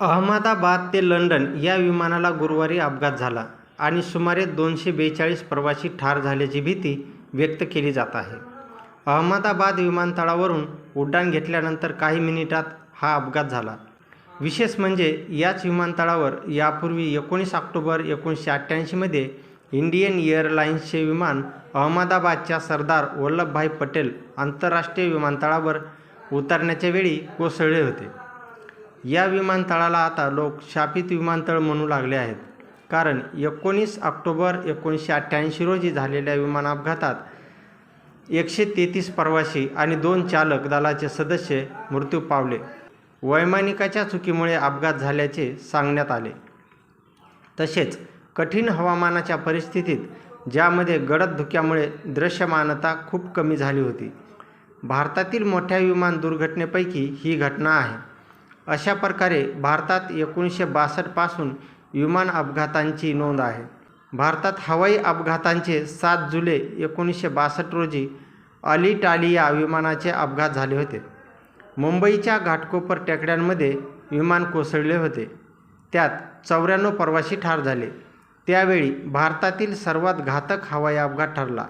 अहमदाबाद ते लंडन या विमानाला गुरुवारी अपघात झाला आणि सुमारे दोनशे बेचाळीस प्रवासी ठार झाल्याची भीती व्यक्त केली जात आहे. अहमदाबाद विमानतळावरून उड्डाण घेतल्यानंतर काही मिनिटात हा अपघात झाला. विशेष म्हणजे याच विमानतळावर यापूर्वी एकोणीस ऑक्टोबर एकोणीसशे अठ्ठ्याऐंशीमध्ये इंडियन एअरलाइन्सचे विमान अहमदाबादच्या सरदार वल्लभभाई पटेल आंतरराष्ट्रीय विमानतळावर उतरण्याच्या वेळी कोसळले होते. या विमानतळाला आता लोक शापित विमानतळ म्हणू लागले आहेत. कारण एकोणीस ऑक्टोबर एकोणीसशे अठ्ठ्याऐंशी रोजी झालेल्या विमान अपघातात एकशे तेहतीस प्रवासी आणि दोन चालक दलाचे सदस्य मृत्यू पावले. वैमानिकाच्या चुकीमुळे अपघात झाल्याचे सांगण्यात आले. तसेच कठीण हवामानाच्या परिस्थितीत ज्यामध्ये गडद धुक्यामुळे दृश्यमानता खूप कमी झाली होती. भारतातील मोठ्या विमान दुर्घटनेपैकी ही घटना आहे. अशा प्रकारे भारतात एकोणीसशे बासष्टपासून विमान अपघातांची नोंद आहे. भारतात हवाई अपघातांचे सात जुलै एकोणीसशे बासष्ट रोजी अलिटालिया विमानाचे अपघात झाले होते. मुंबईच्या घाटकोपर टेकड्यांमध्ये विमान कोसळले होते. त्यात चौऱ्याण्णव प्रवासी ठार झाले. त्यावेळी भारतातील सर्वात घातक हवाई अपघात ठरला.